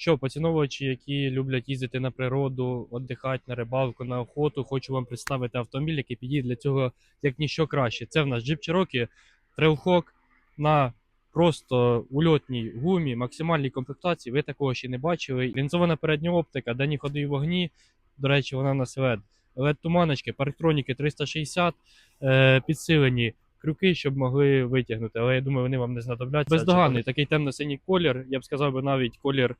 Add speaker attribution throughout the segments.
Speaker 1: Що, поціновувачі, які люблять їздити на природу, віддихати на рибалку, на охоту, хочу вам представити автомобіль, який підійде для цього як ніщо краще. Це в нас Jeep Cherokee Trailhawk на просто ульотній гумі, максимальній комплектації. Ви такого ще не бачили. Лінзована передня оптика, дані ходи і вогні. До речі, вона в нас LED. LED туманочки, парктроніки 360, е, підсилені крюки, щоб могли витягнути. Але я думаю, вони вам не знадобляться. Бездоганний такий темно-синій колір. Я б сказав би навіть колір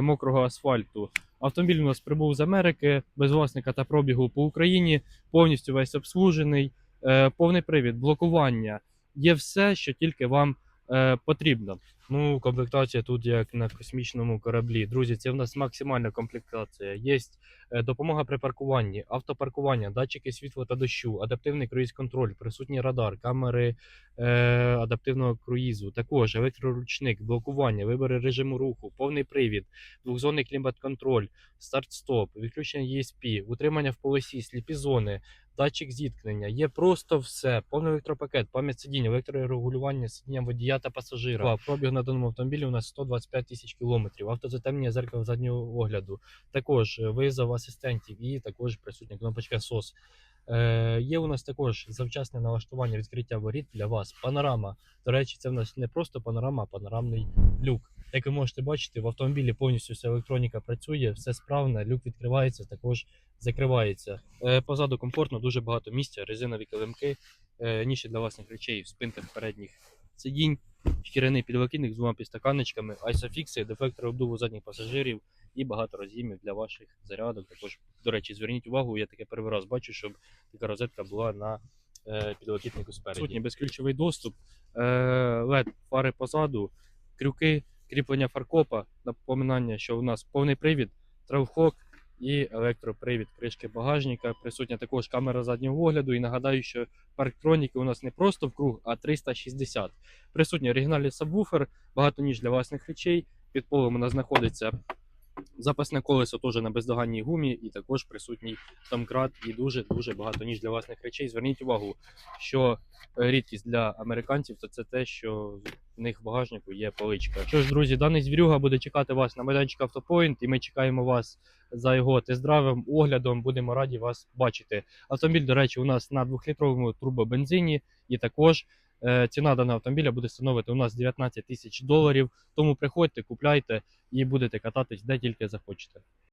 Speaker 1: мокрого асфальту. Автомобіль у нас прибув з Америки без власника та пробігу по Україні, повністю весь обслужений, е, повний привід, блокування. Є все, що тільки вам е, потрібно. Ну, комплектація тут як на космічному кораблі. Друзі, це в нас максимальна комплектація. Є е, допомога при паркуванні, автопаркування, датчики світла та дощу, адаптивний круїз-контроль, присутній радар, камери е, адаптивного круїзу, також електроручник, блокування, вибори режиму руху, повний привід, двохзонний клімат-контроль, старт-стоп, відключення ESP, утримання в полосі, сліпі зони, датчик зіткнення. Є просто все. Повний електропакет, пам'ять сидіння, електрорегулювання сидіння водія та пасажира. Пробіг на даному автомобілі у нас 125 тисяч кілометрів. Автозатемнення зеркало заднього огляду. Також е, визов асистентів і також присутня кнопочка SOS. Е, є у нас також завчасне налаштування відкриття воріт для вас. Панорама. До речі, це в нас не просто панорама, а панорамний люк. Як ви можете бачити, в автомобілі повністю вся електроніка працює, все справне, люк відкривається, також закривається. Е, позаду комфортно, дуже багато місця, резинові килимки, е, ніші для власних речей в спинках передніх сидінь, шкіряний підлокітник з двома підстаканничками, айсофікси, дефектори обдуву задніх пасажирів і багато роз'ємів для ваших зарядок. Також, до речі, зверніть увагу, я таке перший раз бачу, щоб така розетка була на е, підлокітнику спереді. Сутній безключовий доступ, е, LED фари позаду, крюки, кріплення фаркопа, напоминання, що у нас повний привід, тревхок і електропривід кришки багажника. Присутня також камера заднього огляду. І нагадаю, що парктроніки у нас не просто в круг, а 360. Присутній оригінальний сабвуфер, багато ніж для власних речей. Під полом у нас знаходиться запасне колесо теж на бездоганній гумі, і також присутній домкрат і дуже-дуже багато ніж для власних речей. Зверніть увагу, що рідкість для американців то це те, що в них в багажнику є поличка. Що ж, друзі, даний звірюга буде чекати вас на майданчику Автопоінт, і ми чекаємо вас за його тест-драйвом, оглядом. Будемо раді вас бачити. Автомобіль, до речі, у нас на 2-літровому турбобензині, і також ціна даного автомобіля буде становити у нас 19 тисяч доларів. Тому приходьте, купляйте і будете кататись де тільки захочете.